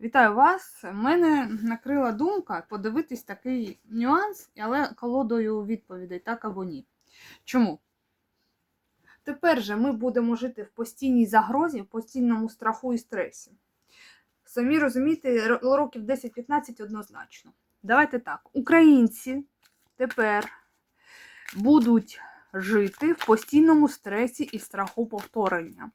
Вітаю вас! Мене накрила думка подивитись такий нюанс, але колодою відповідей так або ні. Чому? Тепер же ми будемо жити в постійній загрозі, в постійному страху і стресі. Самі розумієте, років 10-15 однозначно. Давайте так: українці тепер будуть жити в постійному стресі і страху повторення.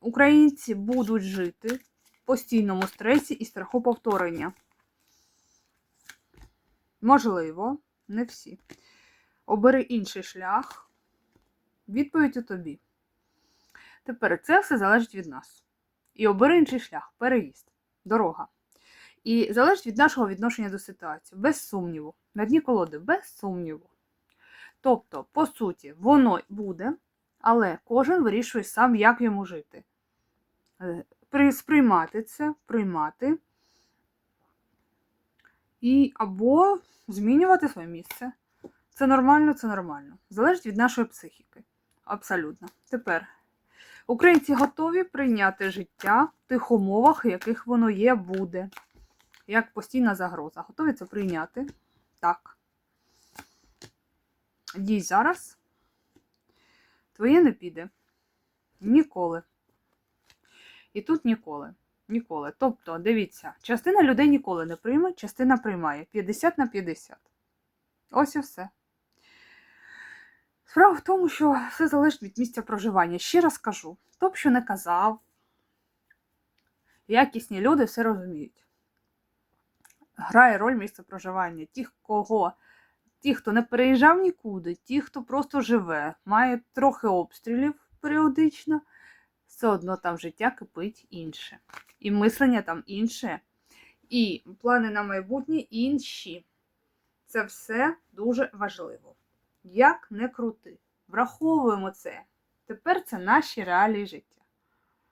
Українці будуть жити постійному стресі і страху повторення. Можливо, не всі. Обери інший шлях. Відповідь у тобі. Тепер це все залежить від нас. І обери інший шлях, переїзд, дорога. І залежить від нашого відношення до ситуації, без сумніву. На дні колоди, без сумніву. Тобто, по суті, воно буде, але кожен вирішує сам, як йому жити. При- Сприймати це, приймати. І або змінювати своє місце. Це нормально, це нормально. Залежить від нашої психіки. Абсолютно. Тепер українці готові прийняти життя в тих умовах, в яких воно є, буде. Як постійна загроза. Готові це прийняти? Так. Дій зараз. Твоє не піде. Ніколи. І тут ніколи. Ніколи. Тобто, дивіться, частина людей ніколи не прийме, частина приймає 50 на 50. Ось і все. Справа в тому, що все залежить від місця проживання. Ще раз кажу: хто б що не казав, якісні люди все розуміють. Грає роль місце проживання. Ті, кого, ті, хто не переїжджав нікуди, ті, хто просто живе, має трохи обстрілів періодично, все одно там життя кипить інше. І мислення там інше, і плани на майбутнє інші. Це все дуже важливо. Як не крути. Враховуємо це. Тепер це наші реалії життя.